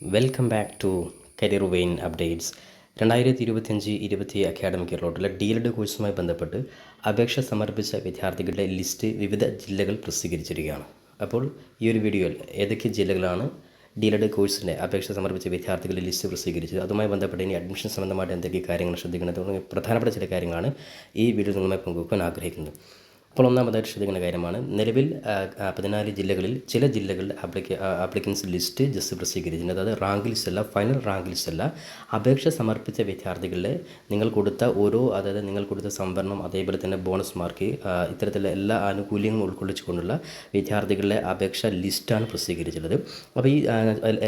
Welcome back to career vein updates രണ്ടായിരത്തി ഇരുപത്തിയഞ്ച് ഇരുപത്തി അക്കാഡമിക് ഇയറിലോട്ടുള്ള ഡി എൽഡ് കോഴ്സുമായി ബന്ധപ്പെട്ട് അപേക്ഷ സമർപ്പിച്ച വിദ്യാർത്ഥികളുടെ ലിസ്റ്റ് വിവിധ ജില്ലകൾ പ്രസിദ്ധീകരിച്ചിരിക്കുകയാണ്. അപ്പോൾ ഈ ഒരു വീഡിയോയിൽ ഏതൊക്കെ ജില്ലകളാണ് ഡി എൽഡ് കോഴ്സിന്റെ അപേക്ഷ സമർപ്പിച്ച വിദ്യാർത്ഥികളുടെ ലിസ്റ്റ് പ്രസിദ്ധീകരിച്ചത്? അതുമായി ബന്ധപ്പെട്ട് ഇനി അഡ്മിഷൻ സംബന്ധമായിട്ട് എന്തൊക്കെ കാര്യങ്ങൾ ശ്രദ്ധിക്കണം തുടങ്ങിയ പ്രധാനപ്പെട്ട ചില കാര്യങ്ങളാണ് ഈ വീഡിയോ നിങ്ങളുമായി പങ്കുവെക്കാൻ ആഗ്രഹിക്കുന്നത്. അപ്പോൾ ഒന്നാമതായിട്ട് ശ്രദ്ധിക്കുന്ന കാര്യമാണ് നിലവിൽ പതിനാല് ജില്ലകളിൽ ചില ജില്ലകളുടെ ആപ്ലിക്ക ആപ്ലിക്കൻസ് ലിസ്റ്റ് ജസ്റ്റ് പ്രസിദ്ധീകരിച്ചിട്ടുണ്ട്. അതായത് റാങ്ക് ലിസ്റ്റ് അല്ല ഫൈനൽ റാങ്ക് ലിസ്റ്റ് അല്ല. അപേക്ഷ സമർപ്പിച്ച വിദ്യാർത്ഥികളെ നിങ്ങൾ കൊടുത്ത ഓരോ അതായത് നിങ്ങൾ കൊടുത്ത സംവരണം അതേപോലെ തന്നെ ബോണസ് മാർക്ക് ഇത്തരത്തിലുള്ള എല്ലാ ആനുകൂല്യങ്ങളും ഉൾക്കൊള്ളിച്ചുകൊണ്ടുള്ള വിദ്യാർത്ഥികളുടെ അപേക്ഷ ലിസ്റ്റാണ് പ്രസിദ്ധീകരിച്ചിട്ടുള്ളത്. അപ്പോൾ ഈ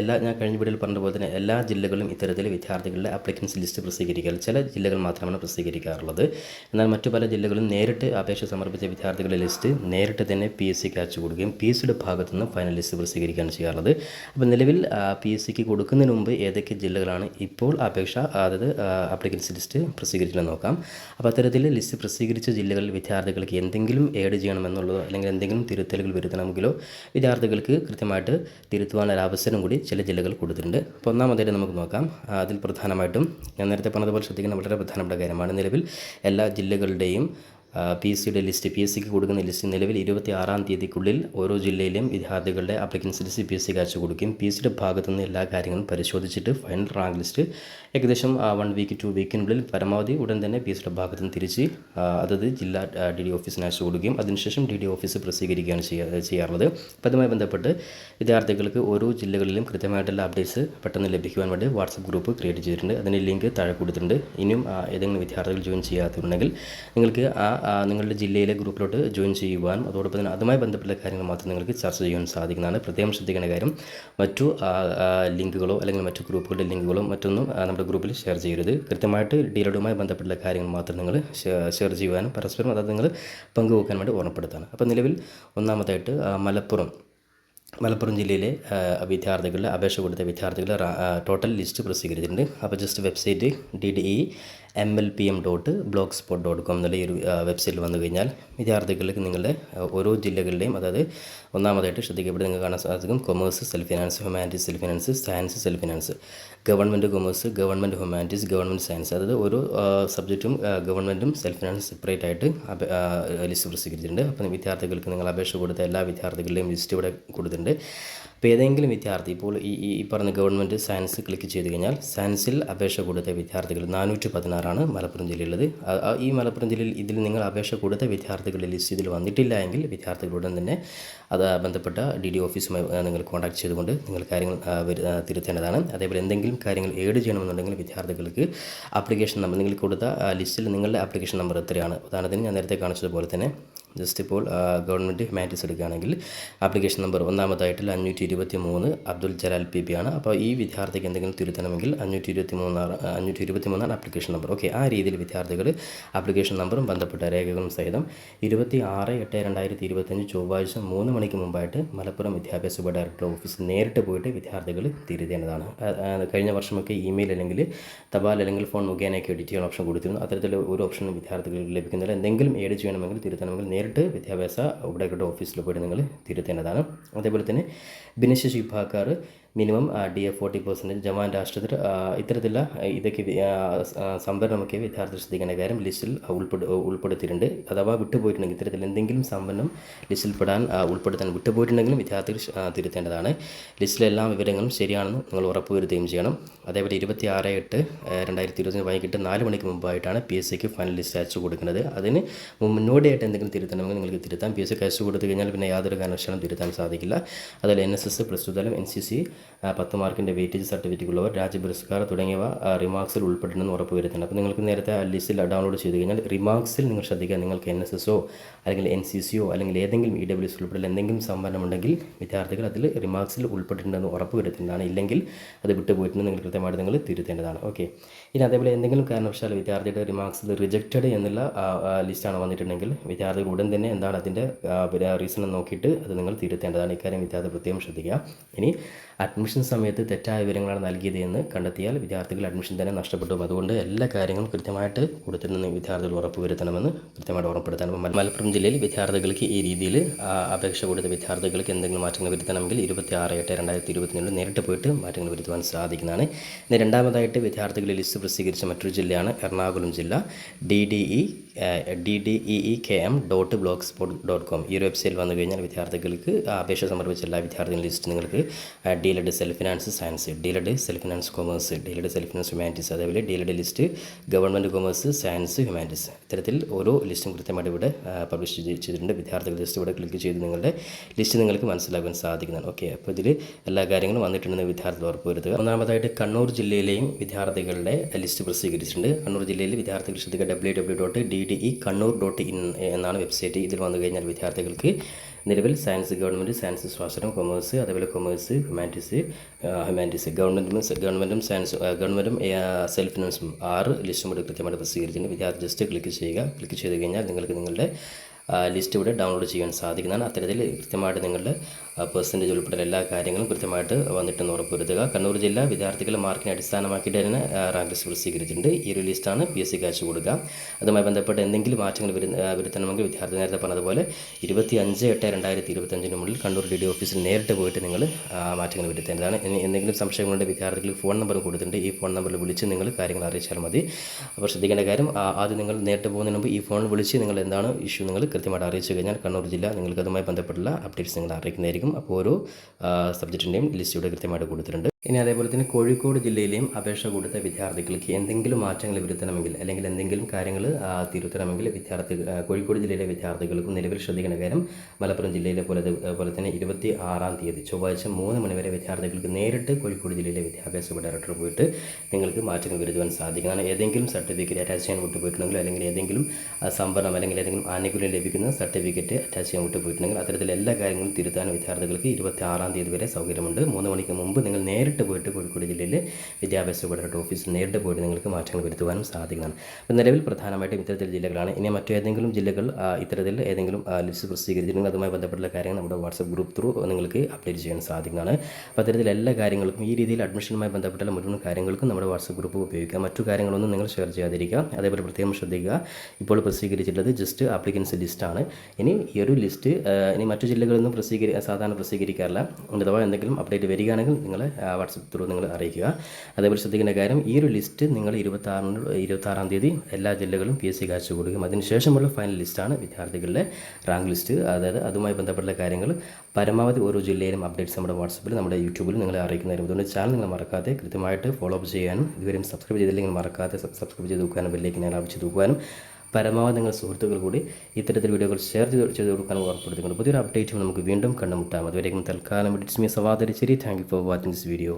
എല്ലാ ഞാൻ കഴിഞ്ഞ വീഡിയോയിൽ പറഞ്ഞ പോലെ തന്നെ എല്ലാ ജില്ലകളും ഇത്തരത്തിൽ വിദ്യാർത്ഥികളുടെ അപ്ലിക്കൻസ് ലിസ്റ്റ് പ്രസിദ്ധീകരിക്കുക ചില ജില്ലകൾ മാത്രമാണ് പ്രസിദ്ധീകരിക്കാറുള്ളത്. എന്നാൽ മറ്റു പല ജില്ലകളും നേരിട്ട് അപേക്ഷ സമർപ്പിച്ച വിദ്യാർത്ഥികളുടെ ലിസ്റ്റ് നേരിട്ട് തന്നെ പി എസ് സിക്ക് അയച്ചു കൊടുക്കുകയും പി എസ് സിയുടെ ഭാഗത്തുനിന്ന് ഫൈനൽ ലിസ്റ്റ് പ്രസിദ്ധീകരിക്കുകയാണ് ചെയ്യാറുള്ളത്. അപ്പോൾ നിലവിൽ പി എസ് സിക്ക് കൊടുക്കുന്നതിന് മുമ്പ് ഏതൊക്കെ ജില്ലകളാണ് ഇപ്പോൾ അപേക്ഷ അതായത് അപ്ലിക്കൻസി ലിസ്റ്റ് പ്രസിദ്ധീകരിച്ചത് നോക്കാം. അപ്പോൾ അത്തരത്തിൽ ലിസ്റ്റ് പ്രസിദ്ധീകരിച്ച ജില്ലകളിൽ വിദ്യാർത്ഥികൾക്ക് എന്തെങ്കിലും ഏഡ് ചെയ്യണമെന്നുള്ളതോ അല്ലെങ്കിൽ എന്തെങ്കിലും തിരുത്തലുകൾ വരുത്തണമെങ്കിലോ വിദ്യാർത്ഥികൾക്ക് കൃത്യമായിട്ട് തിരുത്തുവാനുള്ള അവസരം കൂടി ചില ജില്ലകൾ കൊടുത്തിട്ടുണ്ട്. അപ്പോൾ ഒന്നാമതായിട്ട് നമുക്ക് നോക്കാം. അതിൽ പ്രധാനമായിട്ടും ഞാൻ നേരത്തെ പറഞ്ഞതുപോലെ ശ്രദ്ധിക്കുന്ന വളരെ പ്രധാനപ്പെട്ട കാര്യമാണ്. നിലവിൽ എല്ലാ ജില്ലകളുടെയും പി എസ് സിയുടെ ലിസ്റ്റ് പി എസ് സിക്ക് കൊടുക്കുന്ന ലിസ്റ്റ് നിലവിൽ ഇരുപത്തി ആറാം തീയതിക്കുള്ളിൽ ഓരോ ജില്ലയിലും വിദ്യാർത്ഥികളുടെ അപ്ലിക്കൻസ് ലിസ്റ്റ് പി എസ് സിക്ക് അയച്ചു കൊടുക്കും. പി എസ് സിയുടെ ഭാഗത്തു നിന്ന് എല്ലാ കാര്യങ്ങളും പരിശോധിച്ചിട്ട് ഫൈനൽ റാങ്ക് ലിസ്റ്റ് ഏകദേശം വൺ വീക്ക് ടു വീക്കിനുള്ളിൽ പരമാവധി ഉടൻ തന്നെ പി എസ് സിയുടെ ഭാഗത്തു നിന്ന് തിരിച്ച് അതത് ജില്ലാ ഡി ഡി ഓഫീസിന് അയച്ചു കൊടുക്കുകയും അതിനുശേഷം ഡി ഡി ഓഫീസ് പ്രസിദ്ധീകരിക്കുകയാണ് ചെയ്യാ ചെയ്യാറുള്ളത്. അപ്പോൾ അതുമായി ബന്ധപ്പെട്ട് വിദ്യാർത്ഥികൾക്ക് ഓരോ ജില്ലകളിലും കൃത്യമായിട്ടുള്ള അപ്ഡേറ്റ്സ് പെട്ടെന്ന് ലഭിക്കുവാൻ വേണ്ടി വാട്സപ്പ് ഗ്രൂപ്പ് ക്രിയേറ്റ് ചെയ്തിട്ടുണ്ട്. അതിന്റെ ലിങ്ക് താഴെ കൊടുത്തിട്ടുണ്ട്. ഇനിയും ഏതെങ്കിലും വിദ്യാർത്ഥികൾ ജോയിൻ ചെയ്യാത്തതുണ്ടെങ്കിൽ നിങ്ങൾക്ക് ആ, നിങ്ങളുടെ ജില്ലയിലെ ഗ്രൂപ്പിലോട്ട് ജോയിൻ ചെയ്യുവാനും അതോടൊപ്പം തന്നെ അതുമായി ബന്ധപ്പെട്ട കാര്യങ്ങൾ മാത്രം നിങ്ങൾക്ക് ചർച്ച ചെയ്യാൻ സാധിക്കുന്നതാണ്. പ്രത്യേകം ശ്രദ്ധിക്കേണ്ട കാര്യം മറ്റു ലിങ്കുകളോ അല്ലെങ്കിൽ മറ്റു ഗ്രൂപ്പുകളുടെ ലിങ്കുകളോ മറ്റൊന്നും നമ്മുടെ ഗ്രൂപ്പിൽ ഷെയർ ചെയ്യരുത്. കൃത്യമായിട്ട് ഡീലറുമായി ബന്ധപ്പെട്ട കാര്യങ്ങൾ മാത്രം നിങ്ങൾ ഷെയർ ചെയ്യുവാനും പരസ്പരം അതായത് നിങ്ങൾ പങ്കുവെക്കാൻ വേണ്ടി ഓർമ്മപ്പെടുത്താണ് അപ്പോൾ നിലവിൽ ഒന്നാമതായിട്ട് മലപ്പുറം മലപ്പുറം ജില്ലയിലെ വിദ്യാർത്ഥികളുടെ അപേക്ഷ കൊടുത്ത വിദ്യാർത്ഥികളുടെ ടോട്ടൽ ലിസ്റ്റ് പ്രസിദ്ധീകരിച്ചിട്ടുണ്ട്. അപ്പോൾ just website D D E M L P M dot blogspot dot com എന്നുള്ള ഈ ഒരു വെബ്സൈറ്റിൽ വന്നു കഴിഞ്ഞാൽ വിദ്യാർത്ഥികൾക്ക് നിങ്ങളുടെ ഓരോ ജില്ലകളുടെയും അതായത് ഒന്നാമതായിട്ട് ശ്രദ്ധിക്കപ്പെട്ട് നിങ്ങൾക്ക് കാണാൻ സാധിക്കും commerce self finance humanities self finance science self finance government commerce government humanities government science അതായത് ഓരോ സബ്ജക്റ്റും ഗവൺമെന്റും സെൽഫ് ഫിനാൻസ് സെപ്പറേറ്റ് ആയിട്ട് ലിസ്റ്റ് പ്രസിദ്ധീകരിച്ചിട്ടുണ്ട്. അപ്പം വിദ്യാർത്ഥികൾക്ക് നിങ്ങൾ അപേക്ഷ കൊടുത്ത എല്ലാ വിദ്യാർത്ഥികളുടെയും ലിസ്റ്റ് ഇവിടെ കൊടുത്തിട്ടുണ്ട്. അപ്പോൾ ഏതെങ്കിലും വിദ്യാർത്ഥി ഇപ്പോൾ ഈ ഈ പറഞ്ഞ ഗവൺമെന്റ് സയൻസ് ക്ലിക്ക് ചെയ്ത് കഴിഞ്ഞാൽ സയൻസിൽ അപേക്ഷ കൊടുത്ത വിദ്യാർത്ഥികൾ നാനൂറ്റി പതിനാറാണ് മലപ്പുറം ജില്ലയിലുള്ളത്. ഈ മലപ്പുറം ജില്ലയിൽ ഇതിൽ നിങ്ങൾ അപേക്ഷ കൊടുത്ത വിദ്യാർത്ഥികളുടെ ലിസ്റ്റ് ഇതിൽ വന്നിട്ടില്ല എങ്കിൽ വിദ്യാർത്ഥികളുടൻ തന്നെ അത് ബന്ധപ്പെട്ട ഡി ഡി ഓഫീസുമായി നിങ്ങൾ കോൺടാക്ട് ചെയ്തുകൊണ്ട് നിങ്ങൾ കാര്യങ്ങൾ തിരുത്തേണ്ടതാണ്. അതേപോലെ എന്തെങ്കിലും കാര്യങ്ങൾ ഏഡ് ചെയ്യണമെന്നുണ്ടെങ്കിൽ വിദ്യാർത്ഥികൾക്ക് ആപ്ലിക്കേഷൻ നമ്പർ നിങ്ങൾ കൊടുത്ത ലിസ്റ്റിൽ നിങ്ങളുടെ ആപ്ലിക്കേഷൻ നമ്പർ എത്രയാണ്? ഉദാഹരണത്തിന് ഞാൻ നേരത്തെ കാണിച്ചതുപോലെ തന്നെ ജസ്റ്റ് ഇപ്പോൾ ഗവൺമെന്റ് ഹ്യൂമാനിറ്റീസ് എടുക്കുകയാണെങ്കിൽ ആപ്ലിക്കേഷൻ നമ്പർ ഒന്നാമതായിട്ട് അഞ്ഞൂറ്റി ഇരുപത്തി മൂന്ന് അബ്ദുൽ ജലാൽ പി ബി ആണ്. അപ്പോൾ ഈ വിദ്യാർത്ഥിക്ക് എന്തെങ്കിലും തിരുത്തണമെങ്കിൽ അഞ്ഞൂറ്റി ഇരുപത്തി മൂന്നാണ് അഞ്ഞൂറ്റി ഇരുപത്തി മൂന്നാണ് ആപ്ലിക്കേഷൻ നമ്പർ ഓക്കെ ആ രീതിയിൽ വിദ്യാർത്ഥികൾ ആപ്ലിക്കേഷൻ നമ്പറും ബന്ധപ്പെട്ട രേഖകളും സഹിതം ഇരുപത്തി ആറ് എട്ട് രണ്ടായിരത്തി ഇരുപത്തഞ്ച് ചൊവ്വാഴ്ച മൂന്ന് മണിക്ക് മുമ്പായിട്ട് മലപ്പുറം വിദ്യാഭ്യാസ ഉപ ഡയറക്ടർ ഓഫീസ് നേരിട്ട് പോയിട്ട് വിദ്യാർത്ഥികൾ തിരുത്തേണ്ടതാണ്. കഴിഞ്ഞ വർഷമൊക്കെ ഇമെയിൽ അല്ലെങ്കിൽ തപാൽ അല്ലെങ്കിൽ ഫോൺ മുഖേനയൊക്കെ എഡിറ്റ് ചെയ്യാൻ ഓപ്ഷൻ കൊടുത്തിരുന്നു. അത്തരത്തിൽ ഒരു ഓപ്ഷനും വിദ്യാർത്ഥികൾ ലഭിക്കുന്നില്ല. എന്തെങ്കിലും ഏഡ് ചെയ്യണമെങ്കിൽ തിരുത്തണമെങ്കിൽ നേരിട്ട് വിദ്യാഭ്യാസ ഉപഡയറക്ടറുടെ ഓഫീസിൽ പോയിട്ട് നിങ്ങൾ തിരുത്തേണ്ടതാണ്. അതേപോലെ തന്നെ ഭിന്നശേഷി വിഭാഗക്കാർ minimum D A forty percentage ജവാൻ രാഷ്ട്രത്തിൽ ഇത്തരത്തിലുള്ള ഇതൊക്കെ സ- സംവരണമൊക്കെ വിദ്യാർത്ഥി ശ്രദ്ധിക്കേണ്ട കാര്യം ലിസ്റ്റിൽ ഉൾപ്പെടു ഉൾപ്പെടുത്തിയിട്ടുണ്ട്. അഥവാ വിട്ടുപോയിട്ടുണ്ടെങ്കിൽ ഇത്തരത്തിൽ എന്തെങ്കിലും സംവരണം ലിസ്റ്റിൽ പെടാൻ ഉൾപ്പെടുത്താൻ വിട്ടുപോയിട്ടുണ്ടെങ്കിലും വിദ്യാർത്ഥികൾ തിരുത്തേണ്ടതാണ്. ലിസ്റ്റിലെ എല്ലാ വിവരങ്ങളും ശരിയാണെന്ന് നിങ്ങൾ ഉറപ്പുവരുത്തുകയും ചെയ്യണം. അതേപോലെ ഇരുപത്തി ആറ് എട്ട് രണ്ടായിരത്തി ഇരുപത്തി വൈകിട്ട് നാല് മണിക്ക് മുമ്പായിട്ടാണ് പി എസ് സിക്ക് ഫൈനൽ ലിസ്റ്റ് അയച്ചു കൊടുക്കുന്നത്. അതിന് മുന്നോടിയായിട്ട് എന്തെങ്കിലും തിരുത്തണമെങ്കിൽ നിങ്ങൾക്ക് തിരുത്താം. പി എസ് സിക്ക് അയച്ചു കൊടുത്തു കഴിഞ്ഞാൽ പിന്നെ യാതൊരു കാരണവശാലും തിരുത്താൻ സാധിക്കില്ല. അതുപോലെ N S S plus two തലം എൻ സി സി പത്ത് മാർക്കിന്റെ വെയിറ്റേജ് സർട്ടിഫിക്കറ്റ് ഉള്ളവർ രാജ്യ പുരസ്കാരം തുടങ്ങിയവ റിമാർക്സിൽ ഉൾപ്പെടണമെന്ന് ഉറപ്പ് വരുത്തുന്നുണ്ട്. അപ്പോൾ നിങ്ങൾക്ക് നേരത്തെ ആ ലിസ്റ്റിൽ ഡൗൺലോഡ് ചെയ്ത് കഴിഞ്ഞാൽ റിമാർക്സിൽ നിങ്ങൾ ശ്രദ്ധിക്കുക. നിങ്ങൾക്ക് എൻ എസ് അല്ലെങ്കിൽ എൻ സി അല്ലെങ്കിൽ ഏതെങ്കിലും ഇ ഡബ്ല്യു എസ് ഉൾപ്പെടെ എന്തെങ്കിലും സംവരണമുണ്ടെങ്കിൽ വിദ്യാർത്ഥികൾ അതിൽ റിമാർക്സിൽ ഉൾപ്പെട്ടിട്ടുണ്ടെന്ന് ഉറപ്പ് വരുത്തുന്നതാണ്. ഇല്ലെങ്കിൽ അത് വിട്ടുപോയിട്ടുണ്ട് നിങ്ങൾ കൃത്യമായിട്ട് നിങ്ങൾ തിരുത്തേണ്ടതാണ്. ഓക്കെ ഇനി അതേപോലെ എന്തെങ്കിലും കാരണവശാൽ വിദ്യാർത്ഥിയുടെ റിമാർക്സിൽ റിജക്റ്റഡ് എന്നുള്ള ലിസ്റ്റാണ് വന്നിട്ടുണ്ടെങ്കിൽ വിദ്യാർത്ഥികൾ ഉടൻ തന്നെ എന്താണ് അതിന്റെ റീസൺ നോക്കിയിട്ട് അത് നിങ്ങൾ തിരുത്തേണ്ടതാണ്. ഇക്കാര്യം വിദ്യാർത്ഥി പ്രത്യേകം ശ്രദ്ധിക്കുക. ഇനി അഡ്മിഷൻ സമയത്ത് തെറ്റായ വിവരങ്ങളാണ് നൽകിയത് എന്ന് കണ്ടെത്തിയാൽ വിദ്യാർത്ഥികൾ അഡ്മിഷൻ തന്നെ നഷ്ടപ്പെട്ടു അതുകൊണ്ട് എല്ലാ കാര്യങ്ങളും കൃത്യമായിട്ട് കൊടുത്തിരുന്ന വിദ്യാർത്ഥികൾ ഉറപ്പുവരുത്തണമെന്ന് കൃത്യമായിട്ട് അപ്പോൾ മലപ്പുറം ജില്ലയിൽ വിദ്യാർത്ഥികൾക്ക് ഈ രീതിയിൽ അപേക്ഷ കൊടുത്ത വിദ്യാർത്ഥികൾക്ക് എന്തെങ്കിലും മാറ്റങ്ങൾ വരുത്തണമെങ്കിൽ ഇരുപത്തി ആറ് എട്ട് രണ്ടായിരത്തി ഇരുപത്തിരണ്ടിൽ നേരിട്ട് പോയിട്ട് മാറ്റങ്ങൾ വരുത്തുവാൻ സാധിക്കുന്നതാണ്. ഇനി രണ്ടാമതായിട്ട് വിദ്യാർത്ഥികളെ ലിസ്റ്റ് പ്രസിദ്ധീകരിച്ച മറ്റൊരു ജില്ലയാണ് എറണാകുളം ജില്ല. D D E D D E E K M dot blogspot dot com ഈ ഒരു വെബ്സൈറ്റിൽ വന്നു കഴിഞ്ഞാൽ വിദ്യാർത്ഥികൾക്ക് അപേക്ഷ സമർപ്പിച്ച എല്ലാ വിദ്യാർത്ഥികളുടെ ലിസ്റ്റ് നിങ്ങൾക്ക് ഡീലഡ് self finance science ഡീലഡ് self finance commerce ഡീലഡ് സെൽഫ് ഫിനാൻസ് ഹ്യൂമാനിറ്റീസ് അതേപോലെ ഡീലഡ് list government commerce science humanities. ഇത്തരത്തിൽ ഓരോ ലിസ്റ്റും കൃത്യമായിട്ട് ഇവിടെ പബ്ലിഷ് ചെയ്തിട്ടുണ്ട്. വിദ്യാർത്ഥികൾ ലിസ്റ്റ് ഇവിടെ ക്ലിക്ക് ചെയ്ത് നിങ്ങളുടെ ലിസ്റ്റ് നിങ്ങൾക്ക് മനസ്സിലാക്കാൻ സാധിക്കുന്നതാണ്. ഓക്കെ അപ്പോൾ ഇതിൽ എല്ലാ കാര്യങ്ങളും വന്നിട്ടുണ്ടെന്ന് വിദ്യാർത്ഥികൾ ഉറപ്പുവരുത്തുക. ഒന്നാമതായിട്ട് കണ്ണൂർ ജില്ലയിലെയും വിദ്യാർത്ഥികളുടെ ലിസ്റ്റ് പ്രസിദ്ധീകരിച്ചിട്ടുണ്ട്. കണ്ണൂർ ജില്ലയിൽ വിദ്യാർത്ഥികൾ ശ്രദ്ധിക്കുക W W dot D D E Kannur dot in എന്നാണ് വെബ്സൈറ്റ് ഇതിൽ വന്നു കഴിഞ്ഞാൽ വിദ്യാർത്ഥികൾക്ക് നിലവിൽ സയൻസ് ഗവൺമെന്റ് സയൻസ് സ്വാശ്രയം കൊമേഴ്സ് അതേപോലെ കൊമേഴ്സ് ഹ്യൂമാനിറ്റീസ് ഹ്യൂമാനിറ്റീസ് ഗവൺമെന്റും ഗവൺമെന്റും സയൻസ് ഗവൺമെന്റും സെൽഫ് ഫിനാൻസും ആറ് ലിസ്റ്റും കൂടി കൃത്യമായിട്ട് പ്രസിദ്ധീകരിച്ചിട്ടുണ്ട്. വിദ്യാർത്ഥി ജസ്റ്റ് ക്ലിക്ക് ചെയ്യുക. ക്ലിക്ക് ചെയ്ത് കഴിഞ്ഞാൽ നിങ്ങൾക്ക് നിങ്ങളുടെ ലിസ്റ്റ് ഇവിടെ ഡൗൺലോഡ് ചെയ്യാൻ സാധിക്കുന്നതാണ്. അത്തരത്തിൽ കൃത്യമായിട്ട് നിങ്ങളുടെ പെർസെന്റേജ് ഉൾപ്പെടെ എല്ലാ കാര്യങ്ങളും കൃത്യമായിട്ട് വന്നിട്ടെന്ന് ഉറപ്പുവരുത്തുക. കണ്ണൂർ ജില്ല വിദ്യാർത്ഥികൾ മാർക്കിനെ അടിസ്ഥാനമാക്കിയിട്ട് തന്നെ റാങ്ക് ലിസ്റ്റ് പ്രസിദ്ധീകരിച്ചിട്ടുണ്ട് ഈ ഒരു ലിസ്റ്റാണ് പി എസ് സിക്ക് അയച്ചു കൊടുക്കുക. അതുമായി ബന്ധപ്പെട്ട് എന്തെങ്കിലും മാറ്റങ്ങൾ വരുത്തണമെങ്കിൽ വിദ്യാർത്ഥി നേരത്തെ പറഞ്ഞതുപോലെ ഇരുപത്തി അഞ്ച് എട്ട് രണ്ടായിരത്തി ഇരുപത്തഞ്ചിന് മുന്നിൽ കണ്ണൂർ ഡി ഡി ഓഫീസിൽ നേരിട്ട് പോയിട്ട് നിങ്ങൾ മാറ്റങ്ങൾ വരുത്തേണ്ടതാണ്. എന്തെങ്കിലും സംശയങ്ങളുണ്ട് വിദ്യാർത്ഥികൾക്ക് ഫോൺ നമ്പർ കൊടുത്തിട്ടുണ്ട്. ഈ ഫോൺ നമ്പറിൽ വിളിച്ച് നിങ്ങൾ കാര്യങ്ങൾ അറിയിച്ചാൽ മതി. അപ്പോൾ ശ്രദ്ധിക്കേണ്ട കാര്യം ആദ്യം നിങ്ങൾ നേരിട്ട് പോകുന്നതിന് മുമ്പ് ഈ ഫോൺ വിളിച്ച് നിങ്ങൾ എന്താണ് ഇഷ്യൂ നിങ്ങൾ കൃത്യമായിട്ട് അറിയിച്ചു കഴിഞ്ഞാൽ കണ്ണൂർ ജില്ല നിങ്ങൾക്ക് അതുമായി ബന്ധപ്പെട്ടുള്ള അപ്ഡേറ്റ്സ് നിങ്ങൾ അറിയിക്കുന്നതായിരിക്കും. അപ്പോൾ ഓരോ സബ്ജക്റ്റിന്റെയും ലിസ്റ്റ് ഇവിടെ കൃത്യമായിട്ട് കൊടുത്തിട്ടുണ്ട്. ഇനി അതേപോലെ തന്നെ കോഴിക്കോട് ജില്ലയിലെയും അപേക്ഷ കൊടുത്ത വിദ്യാർത്ഥികൾക്ക് എന്തെങ്കിലും മാറ്റങ്ങൾ വരുത്തണമെങ്കിൽ അല്ലെങ്കിൽ എന്തെങ്കിലും കാര്യങ്ങൾ തിരുത്തണമെങ്കിൽ വിദ്യാർത്ഥി കോഴിക്കോട് ജില്ലയിലെ വിദ്യാർത്ഥികൾക്കും നിലവിൽ ശ്രദ്ധിക്കേണ്ട കാര്യം മലപ്പുറം ജില്ലയിലെ പോലെ പോലെ തന്നെ ഇരുപത്തി ആറാം തീയതി ചൊവ്വാഴ്ച മൂന്ന് മണിവരെ വിദ്യാർത്ഥികൾക്ക് നേരിട്ട് കോഴിക്കോട് ജില്ലയിലെ വിദ്യാഭ്യാസ ഡയറക്ടർ പോയിട്ട് നിങ്ങൾക്ക് മാറ്റങ്ങൾ വരുത്തുവാൻ സാധിക്കുന്നതാണ്. ഏതെങ്കിലും സർട്ടിഫിക്കറ്റ് അറ്റാച്ച് ചെയ്യാൻ വിട്ടുപോയിട്ടുണ്ടെങ്കിൽ അല്ലെങ്കിൽ ഏതെങ്കിലും സംവരണം അല്ലെങ്കിൽ ഏതെങ്കിലും ആനുകൂല്യം ലഭിക്കുന്ന സർട്ടിഫിക്കറ്റ് അറ്റാച്ച് ചെയ്യാൻ വിട്ടുപോയിട്ടുണ്ടെങ്കിൽ അത്തരത്തിൽ എല്ലാ കാര്യങ്ങളും തിരുത്താൻ വിദ്യാർത്ഥികൾക്ക് ഇരുപത്തി ആറാം തീയതി വരെ സൗകര്യമുണ്ട്. മൂന്ന് മണിക്ക് മുമ്പ് നിങ്ങൾ നേരിട്ട് പോയിട്ട് കോഴിക്കോട് ജില്ലയിലെ വിദ്യാഭ്യാസ ഡയറക്ടർ ഓഫീസിൽ നേരിട്ട് പോയിട്ട് നിങ്ങൾക്ക് മാറ്റങ്ങൾ വരുത്തുവാനും സാധിക്കുന്നതാണ്. അപ്പോൾ നിലവിൽ പ്രധാനമായിട്ടും ഇത്തരത്തിൽ ജില്ലകളാണ്. ഇനി മറ്റേതെങ്കിലും ജില്ലകൾ ഇത്തരത്തിൽ ഏതെങ്കിലും ലിസ്റ്റ് പ്രസിദ്ധീകരിച്ചിട്ടുണ്ടെങ്കിൽ അതുമായി ബന്ധപ്പെട്ടുള്ള കാര്യങ്ങൾ നമ്മുടെ വാട്സപ്പ് ഗ്രൂപ്പ് ത്രൂ നിങ്ങൾക്ക് അപ്ഡേറ്റ് ചെയ്യാൻ സാധിക്കുന്നതാണ്. അപ്പോൾ അത്തരത്തിൽ എല്ലാ കാര്യങ്ങൾക്കും ഈ രീതിയിൽ അഡ്മിഷനുമായി ബന്ധപ്പെട്ടുള്ള മുഴുവൻ കാര്യങ്ങൾക്കും നമ്മുടെ വാട്സപ്പ് ഗ്രൂപ്പ് ഉപയോഗിക്കുക മറ്റു കാര്യങ്ങളൊന്നും നിങ്ങൾ ഷെയർ ചെയ്യാതിരിക്കുക അതേപോലെ പ്രത്യേകം ശ്രദ്ധിക്കുക. ഇപ്പോൾ പ്രസിദ്ധീകരിച്ചിട്ടുള്ളത് ജസ്റ്റ് ആപ്ലിക്കൻസ് ലിസ്റ്റാണ്. ഇനി ഈ ഒരു ലിസ്റ്റ് ഇനി മറ്റു ജില്ലകളിലൊന്നും പ്രസിദ്ധീകരി സാധാരണ പ്രസിദ്ധീകരിക്കാറില്ല. അഥവാ എന്തെങ്കിലും അപ്ഡേറ്റ് വരികയാണെങ്കിൽ നിങ്ങൾ വാട്സപ്പ് ത്രൂ നിങ്ങൾ അറിയിക്കുക. അതേപോലെ ശ്രദ്ധിക്കേണ്ട കാര്യം ഈ ഒരു ലിസ്റ്റ് നിങ്ങൾ ഇരുപത്താറിന് ഇരുപത്താറാം തീയതി എല്ലാ ജില്ലകളും പി എസ് സി കാഴ്ച കൊടുക്കും. അതിനുശേഷമുള്ള ഫൈനൽ ലിസ്റ്റാണ് വിദ്യാർത്ഥികളുടെ റാങ്ക് ലിസ്റ്റ് അതായത് അതുമായി ബന്ധപ്പെട്ട കാര്യങ്ങൾ പരമാവധി ഓരോ ജില്ലയിലും അപ്ഡേറ്റ്സ് നമ്മുടെ വാട്സപ്പിൽ നമ്മുടെ യൂട്യൂബിൽ നിങ്ങളെ അറിയിക്കുന്നതായിരുന്നു അതുകൊണ്ട് ചാനൽ നിങ്ങൾ മറക്കാതെ കൃത്യമായിട്ട് ഫോളോ അപ്പ് ചെയ്യാനും ഇതുവരെയും സബ്സ്ക്രൈബ് ചെയ്തില്ലെങ്കിൽ മറക്കാതെ സബ്സ്ക്രൈബ് ചെയ്ത് നോക്കാനും ബെല്ലേക്ക് ഞാൻ ആവശ്യം നോക്കുവാനും പരമാവധി നിങ്ങൾ സുഹൃത്തുക്കൾ കൂടി ഇത്തരത്തിൽ വീഡിയോകൾ ഷെയർ ചെയ്ത് ചെയ്ത് കൊടുക്കാൻ ഓർപ്പെടുത്തിക്കൊണ്ട് പുതിയൊരു അപ്ഡേറ്റും നമുക്ക് വീണ്ടും കണ്ടുമുട്ടാം. അതുവരെയും തൽക്കാലം. ഇറ്റ്സ് മീ സവാദരി ശരി thank you for watching this video